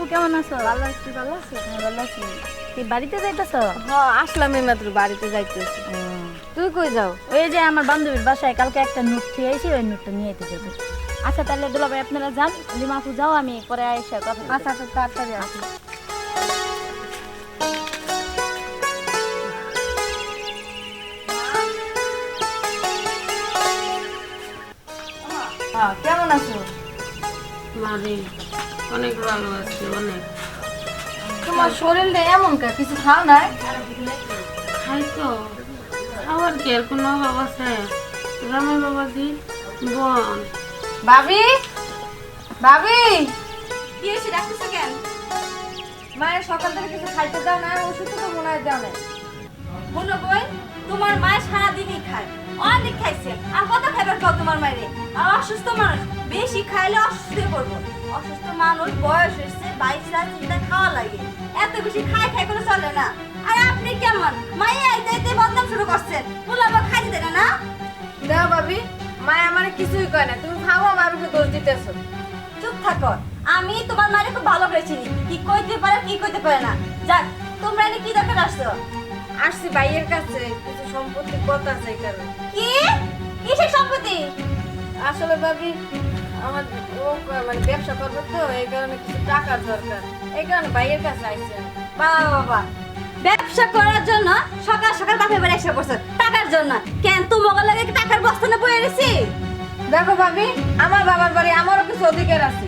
লিমাপু কেমন আছো? ভালো আছি ভালো আছি। ভালো আছি? কি বাড়িতে যাইতেছ? হ্যাঁ আসলাম এই মাত্র বাড়িতে যাইতেছি। তুই কই যাও? ওই যে আমার বান্ধবীর বাসায় কালকে একটা নোট খেয়ে আইছি ওই নোটটা নিয়ে যেতে। যাব আচ্ছা তাহলে দুলাভাই আপনারা যান। লিমাপু যাও আমি পরে এসে কথা আচ্ছা আচ্ছা তাড়াতাড়ি আসি। হ্যাঁ কেমন আছো? মারে অনেক ভালো আছে অনেক। তোমার শরীরটা এমন কা? কিছু খাও নাই? খাই তো। আবার কি আর কোনো অভাব আছে? রামের বাবা দি বোন। ভাবি? ভাবি? কি হয়েছে? ডাকতেছো কেন? মায়ের সকাল থেকে কিছু খাইতে দাও না ওষুধ তো মনে হয় দাও না বলো বই তোমার মায়ের সারাদিনই খায়। অনেক খাইছে। আর কত খাইবার খাও তোমার মায়েরে? আর অসুস্থ মানুষ বেশি খাইলে অসুস্থ পড়ব। অসুস্থ মানুষ বয়স হয়েছে বাইশ রাত চিন্তা খাওয়া লাগে। এত বেশি খাই খাই করে চলে না। আর আপনি কেমন? মায়ে আইতে আইতে বদনাম শুরু করছেন বলে আবার খাইতে দেয় না দাও ভাবি মায় আমার কিছুই কয় না। তুমি খাও আমার উপরে দোষ দিতেছো। চুপ থাকো। আমি তোমার মায়ের খুব ভালো করে চিনি। কি কইতে পারে কি কইতে পারে না। যাক তোমরা এনে কি দরকার আসছো? আসছি ভাইয়ের কাছে কিছু সম্পত্তি কথা আছে কারণে। কি? কিসের সম্পত্তি? আসলে ভাবি আমার ও মানে ব্যবসা করবে তো এই কারণে কিছু টাকা দরকার। এই কারণে ভাইয়ের কাছে আইছে বাবা বাবা ব্যবসা করার জন্য সকাল সকাল বাপের বাড়ি এসে পড়ছো। টাকার জন্য। কেন তোমাকে লাগে কি টাকার বস্তা না বয়ে রেছি দেখো ভাবি আমার বাবার বাড়ি আমারও কিছু অধিকার আছে।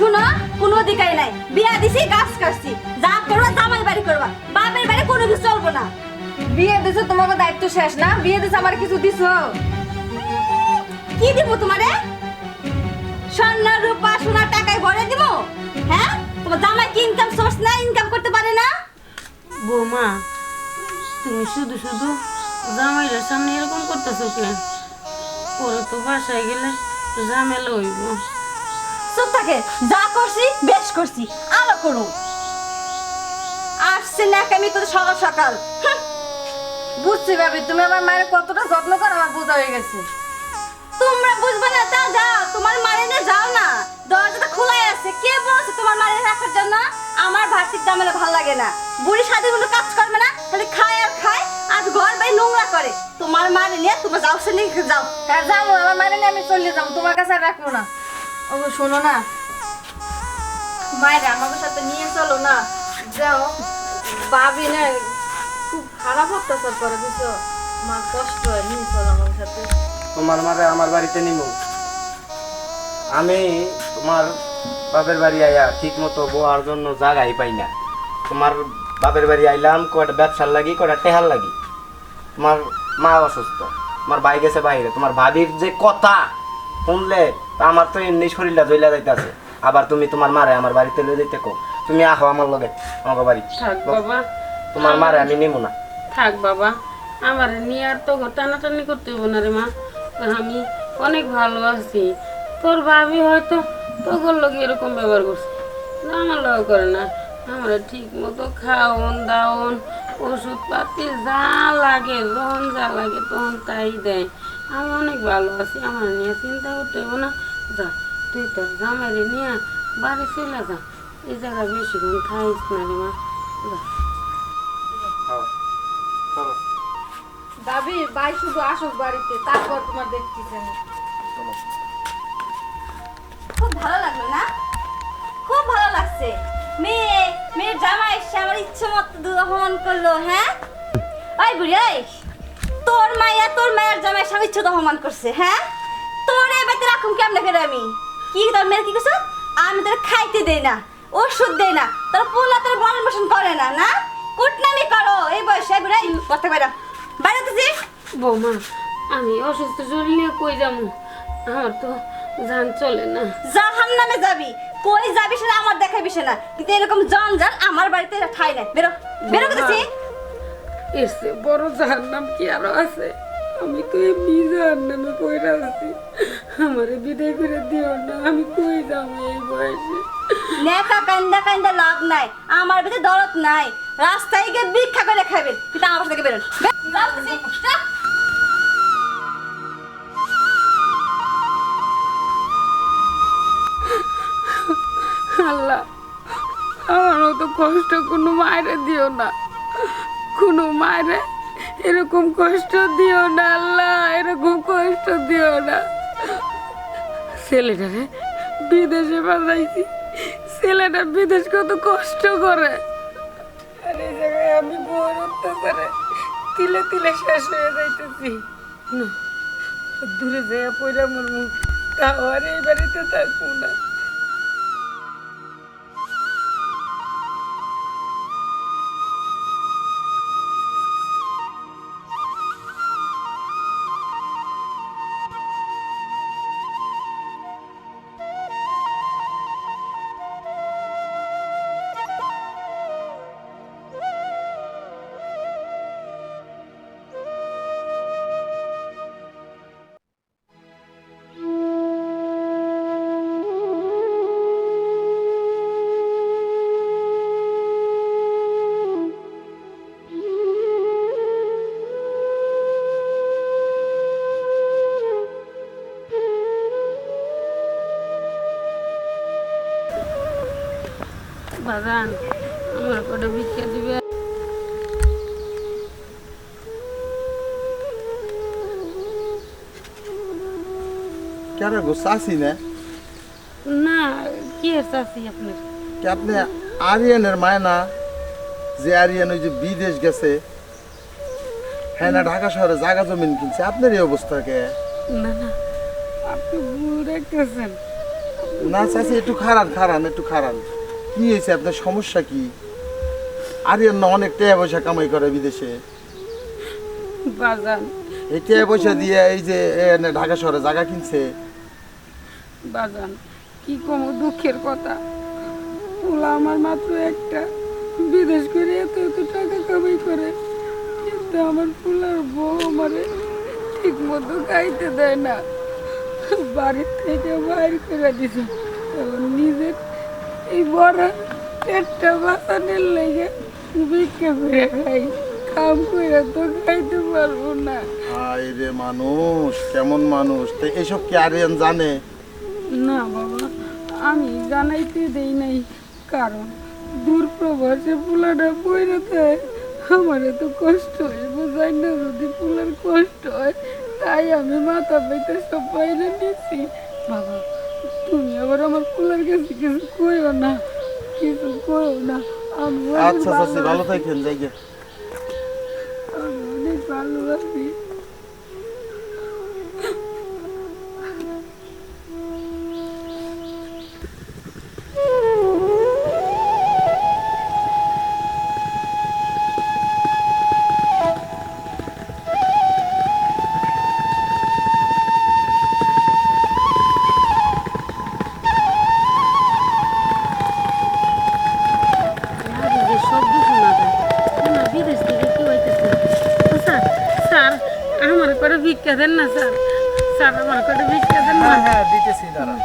শুনো কোনো অধিকারই নাই। বিয়া দিছি গাছ কাটছি। যা করবা জামাই বাড়ি করবা। বাপের বাড়ি কোনো কিছু চলবো না। বিয়ে দিছো তোমাকে দায়িত্ব শেষ না? বিয়ে দিছো আমার কিছু দিছো? কি দিব তোমারে? স্বর্ণ রূপা সোনা টাকায় ভরে দিব? হ্যাঁ? তোমার জামাই কি ইনকাম সোর্স না ইনকাম করতে পারে না? বৌমা তুমি শুধু শুধু জামাইয়ের সামনে এরকম করতেছো কেন? পরে তো বাসায় গেলে ঝামেলা হইব। চুপ যা করছি, বেশ করছি, আরও করুন। আসছে না আমি তো সকাল সকাল। বুঝছি ভাবি তুমি আমার মায়ের কতটা যত্ন করো, আমার বোঝা হয়ে গেছে। তোমরা বুঝবে না তা যাও, তোমার মারে নিয়ে যাও না। দরজাটা খোলাই আছে। কে বলছে তোমার মারে রাখার জন্য? আমার ভার্সিক জামেলা ভালো লাগে না। বুড়ি সাথে কোনো কাজ করবে না, খালি খায় আর খায়, আর ঘর বাড়ি নোংরা করে। তোমার মারে নিয়ে তোমার যাও সে নিয়ে যাও। হ্যাঁ যাব আমার মায়ের নিয়ে আমি চলে যাব, তোমার কাছে আর রাখব না। ও শোনো না। আমাকে সাথে নিয়ে চলো না। যাও। ভাবি না, খুব খারাপ অত্যাচার করে, বুঝছ? মা কষ্ট হয়, নিয়ে চলো আমার সাথে। তোমার মারে আমার বাড়িতে নিমু। আমি তোমার বাপের বাড়ি আইয়া ঠিক মতো বোয়ার জন্য জায়গাই পাই না। তোমার বাপের বাড়ি আইলাম, কয়টা ব্যবসার লাগি, কয়টা টেহার লাগি। তোমার মা অসুস্থ, তোমার ভাই গেছে বাইরে। তোমার ভাবির যে কথা শুনলে আমার তো এমনি শরীরটা জ্বলা যাইতেছে। আবার তুমি তোমার মারে আমার বাড়িতে লয়ে যেতে কো তুমি আহো আমার লগে আমার বাড়ি। থাক বাবা। তোমার মারে আমি নিমু না। থাক বাবা। আমার নিয়ে আর তো টানাটানি করতে হইব না রে মা। আমি অনেক ভালো আছি। তোর ভাবি হয়তো তোর লোক এরকম ব্যবহার করছে। না, আমার লোক করে না। আমরা ঠিক মতো খাওন দাওন ওষুধ পাতি যা লাগে যখন যা লাগে তখন তাই দেয়। আমি অনেক ভালো আছি। আমার নিয়ে চিন্তা করতে হইব না। যা তুই তোর জামাইরে নিয়ে বাড়ি চলে যা। এই জায়গায় বেশিক্ষণ খাইস না রে মা। যা হ্যাঁ, চলো। ভাবি ভাই শুধু আসুক বাড়িতে তারপর তোমার দেখতেছি আমি। খুব ভালো লাগল না? খুব ভালো লাগছে। মেয়ে মেয়ের জামা এসে আমার ইচ্ছে মতো দহন করল হ্যাঁ? ওই বুড়ি ওই তোর মাইয়া তোর মায়ের জামাই স্বামী ইচ্ছে দহমান করছে হ্যাঁ? কেমনে করে আমি? কি তোর মেয়ের কি করছ? আমি তোর খাইতে দেই না ওষুধ দেই না তোর পোলা তোর বরণ পোষণ করে না না? কুটনামি করো এই বয়সে বাইরা বাইরে তো বৌমা আমি অসুস্থ শরীর নিয়ে কই যাব? আমার তো জান চলে না। জাহান নামে যাবি। কই যাবি সেটা আমার দেখার বিষয় না। কিন্তু এরকম জঞ্জাল আমার বাড়িতে ঠাই নাই। বেরো বেরো করতেছি বড় জাহার নাম কি আরও আছে? আমি তো এমনি জাহার নামে পড়ে আছি। আমারে বিদায় করে দিও না আমি কই যাব এই বয়সে? নেকা কান্দা কান্দা লাভ নাই আমার ভিতরে দরদ নাই। রাস্তায় গিয়ে ভিক্ষা করে খাবেন কিন্তু আমার বাসা থেকে বেরোন। আল্লাহ আমার মতো কষ্ট কোনো মায়েরে দিও না। কোনো মায়েরে এরকম কষ্ট দিও না আল্লাহ এরকম কষ্ট দিও না। ছেলেটারে বিদেশে পাঠাইছি। ছেলেটা বিদেশ কত কষ্ট করে। আর এই জায়গায় আমি বউর অত্যাচারে তিলে তিলে শেষ হয়ে যাইতেছি। না, দূরে যেয়ে পড়ে আমার মুখ তাও আর এই বাড়িতে থাকব না। আমার করে ভিক্ষা দিবে। কেন গো চাষি না? না কি আছে আপনার? কি আপনি আরিয়ানের মায় না? যে আরিয়ান ওই যে বিদেশ গেছে হ্যাঁ না ঢাকা শহরে জায়গা জমিন কিনছে আপনার এই অবস্থা কে? না না আপনি ভুল দেখতেছেন না চাষি একটু খারান খারান একটু খারান কি হয়েছে? আপনার সমস্যা কি? আরিয়ান না অনেক টাকা পয়সা কামাই করে বিদেশে। বাজান। এই টাকা পয়সা দিয়ে এই যে ঢাকা শহরে জায়গা কিনছে। বাজান কি কম দুঃখের কথা। পোলা আমার মাত্র একটা। বিদেশ করে এত এত টাকা কামাই করে। কিন্তু আমার পোলার বউ আমারে ঠিক মতো খাইতে দেয় না। বাড়ির থেকে বাইর করে দিছে। নিজের এই বড় পেটটা বাঁচানোর লেগে ভিক্ষা করে খাই। কাম করে তো খাইতে পারব না। রে মানুষ কেমন মানুষ? তো এসব কি আরিয়ান জানে? না বাবা আমি জানাইতে দেই নাই। কারণ দূর প্রবাসে পোলাটা বইরে থাকে আমার এত কষ্ট হয় বোঝাই না যদি পোলার কষ্ট হয়। তাই আমি মাথা পেতে সব বাইরে নিচ্ছি বাবা আবার আমার ফুলের কাছে কিছু কইও না কিছু কইও না। আমি অনেক আচ্ছা চাষি ভালো থাকেন যাই অনেক ভালোবাসি। করে ভিক্ষা দেন না স্যার। স্যার আমার করে ভিক্ষা দেন না। হ্যাঁ দিতেছি দাঁড়া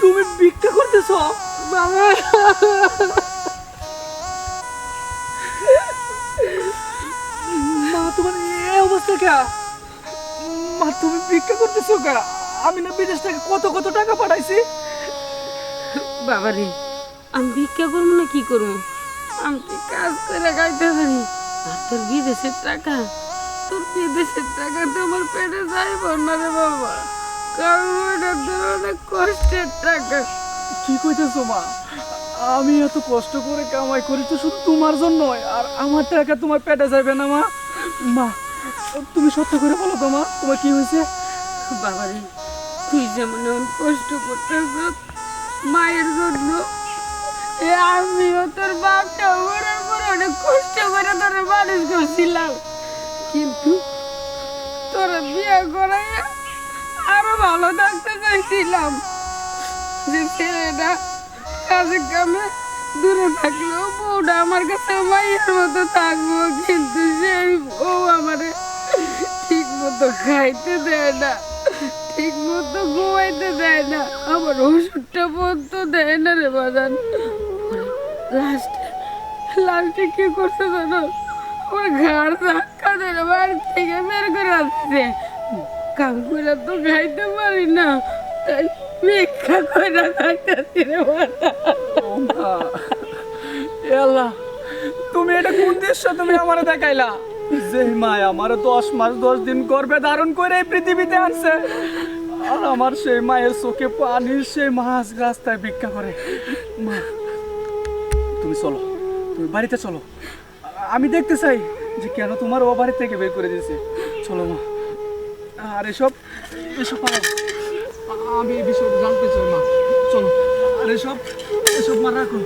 তুমি ভিক্ষা করতেছো? বাবা অবস্থা কে? মা তুমি ভিক্ষা করতেছো কা? আমি না বিদেশ থেকে কত কত টাকা পাঠাইছি। বাবা রে আমি ভিক্ষা করব না কি করব? আমি তো কাজ করে খাইতে পারি। আর তোর বিদেশের টাকা? তোর বিদেশের টাকা তো আমার পেটে যাইব না রে বাবা। কারণ ওইটা তোর অনেক কষ্টের টাকা। কি কইতেছো মা? আমি এত কষ্ট করে কামাই করি তো শুধু তোমার জন্য আর আমার টাকা তোমার পেটে যাবে না মা। মা তুমি সত্য করে বলো তো মা, তোমার কি হয়েছে? বাবা রে তুই যেমন কষ্ট করতে মায়ের জন্য আমিও তোর বাপটা ওরা পরে অনেক কষ্ট করে তোর মানুষ করছিলাম। কিন্তু তোরা বিয়ে করাইয়া আরও ভালো থাকতে চাইছিলাম। যে ছেলেটা কাজে কামে দূরে থাকলেও বউটা আমার কাছে মায়ের মতো থাকব, কিন্তু সেই বউ আমারে ঠিক মতো খাইতে দেয় না ঠিক মতো ঘুমাইতে দেয় না, আমার ওষুধটা পর্যন্ত দেয় না রে বাজান। লাস্টে লাস্টে কি করছে জানো? আমার ঘাড় ধাক্কা ধরে বাড়ি থেকে বের করে আসছে কাম করে তো খাইতে পারি না, তাই ভিক্ষা করে খাইতেছি রে আল্লাহ তুমি এটা কোন দৃশ্য তুমি আমার দেখাইলা? যে মায় আমার দশ মাস দশ দিন গর্ভে ধারণ করে এই পৃথিবীতে আনছে, আর আমার সেই মায়ের চোখে পানি, সেই মাছ রাস্তায় ভিক্ষা করে। মা, তুমি চলো, তুমি বাড়িতে চলো। আমি দেখতে চাই যে কেন তোমার ও বাড়ি থেকে বের করে দিয়েছে। চলো মা। আর এসব এসব। আমি এই বিষয়টা জানতে চাই মা। চলো আর এসব এসব মা রাখো।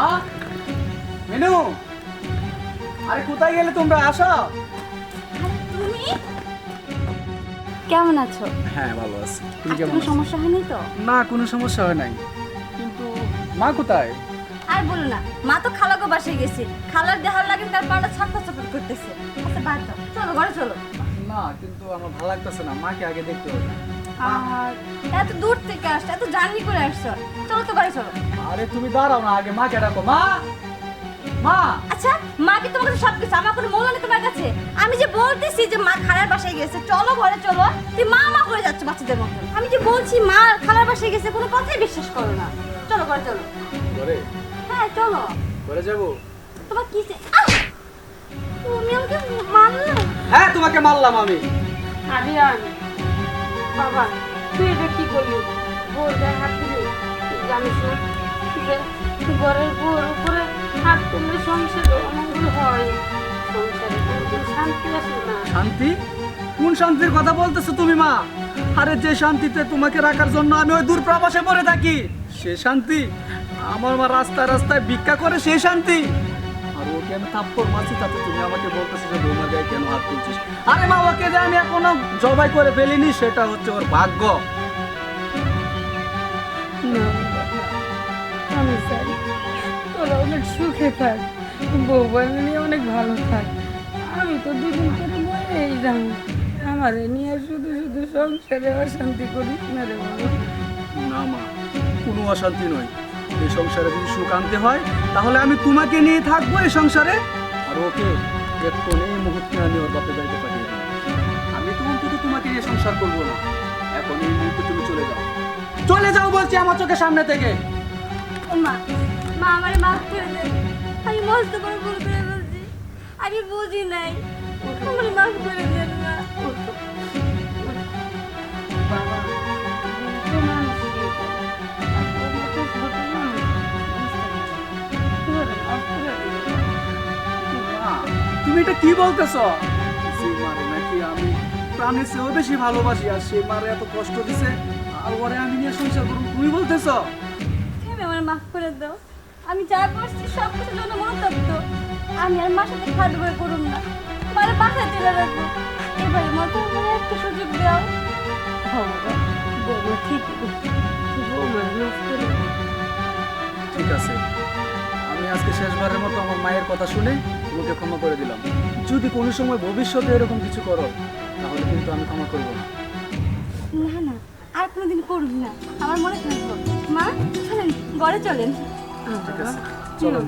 আর মেনু কোথায় গেলে তোমরা? আসো। তুমি? কেমন আছো? হ্যাঁ ভালো আছি। তুমি কেমন কোনো সমস্যা হয়নি তো? না কোনো সমস্যা হয় নাই। মা কোথায়? আর বলো না মা তো খালাকে বাসায় গেছে। খালার দেহার লাগে তার পাটা ছাপা ছাপা করতেছে। আচ্ছা বাদ দাও। চলো ঘরে চলো। না কিন্তু আমার ভালো লাগতেছে না। মাকে আগে দেখতে হবে। আর এত দূর থেকে আসছো এত জার্নি করে আসছো। চলো তো ঘরে চলো। আরে তুমি দাঁড়াও না আগে। মাকে ডাকো। মা! মা! আচ্ছা মা কি তোমার কাছে সব কিছু আমার কোনো মূল্য নেই তোমার কাছে? আমি যে বলতেছি যে মা খালার বাসায় গেছে চলো ঘরে চলো। তুই মা মা করে যাচ্ছ বাচ্চাদের মতো আমি যে বলছি মা খালার বাসায় গেছে কোনো কথাই বিশ্বাস করো না। চলো ঘরে চলো। ঘরে? হ্যাঁ চলো। ঘরে যাব? তোমার কি তুমি আমাকে মারলে? হ্যাঁ তোমাকে মারলাম আমি। আরিয়ান বাবা তুই এটা কি করলি? হাত দিলি? জানিস না। যে ঘরের বউর উপরে হাত তুললে সংসারে অমঙ্গল হয়। সংসারে শান্তি আসে না। শান্তি? কোন শান্তির কথা বলতেছো তুমি মা? আরে যে শান্তিতে তোমাকে রাখার জন্য আমি ওই দূর প্রবাসে পড়ে থাকি। সে শান্তি। আমার মা রাস্তায় রাস্তায় ভিক্ষা করে সে শান্তি। আর ওকে আমি থাপ্পড় মারছি তাতে তুমি আমাকে বলতেছো যে বৌমার গায়ে কেন হাত তুলছিস? আরে মা ওকে যে আমি এখনও জবাই করে ফেলিনি সেটা হচ্ছে ওর ভাগ্য। আমি চাই তোরা অনেক সুখে থাক। বউ নিয়ে অনেক ভালো থাক। আমি তো দুদিন করে মরেই আমার নিয়ে শুধু শুধু সংসারে অশান্তি করিস না রে বাবা না মা কোনো অশান্তি নয়। এই সংসারে যদি সুখ আনতে হয়, তাহলে আমি তোমাকে নিয়ে থাকব এই সংসারে। আর ওকে এখন এই মুহূর্তে আমি ওর বাপে বাড়িতে পাঠিয়ে দিই আমি তো অন্তত তোমাকে নিয়ে সংসার করব না। এখন এই মুহূর্তে তুমি চলে যাও। চলে যাও বলছি আমার চোখের সামনে থেকে। মা মা আমারে মাফ করে দেন। আমি মস্ত করে বলছি। আমি বুঝি নাই। আমারে মাফ করে দেন না এটা কি বলতেছ? যে মারে নাকি আমি প্রাণের চেয়েও বেশি ভালোবাসি আর সে মারে এত কষ্ট দিছে আর ওরে আমি নিয়ে সংসার করব তুমি বলতেছ? তুমি আমার মাফ করে দাও। আমি যা করছি সব কিছুর জন্য মনোতপ্ত আমি আর মার সাথে খাট বই করুম না। মারে বাসায় তুলে রাখব এবারে মতো আমার একটা সুযোগ দাও। বৌমা। মাফ করে ঠিক আছে। আজকে শেষবারের মতো আমার মায়ের কথা শুনে তোমাকে ক্ষমা করে দিলাম। যদি কোনো সময় ভবিষ্যতে এরকম কিছু করো তাহলে কিন্তু আমি ক্ষমা করব না। না না আর কোনোদিন করবি না। আমার মনে থাকব। মা চলেন ঘরে চলেন। ঠিক আছে চলো।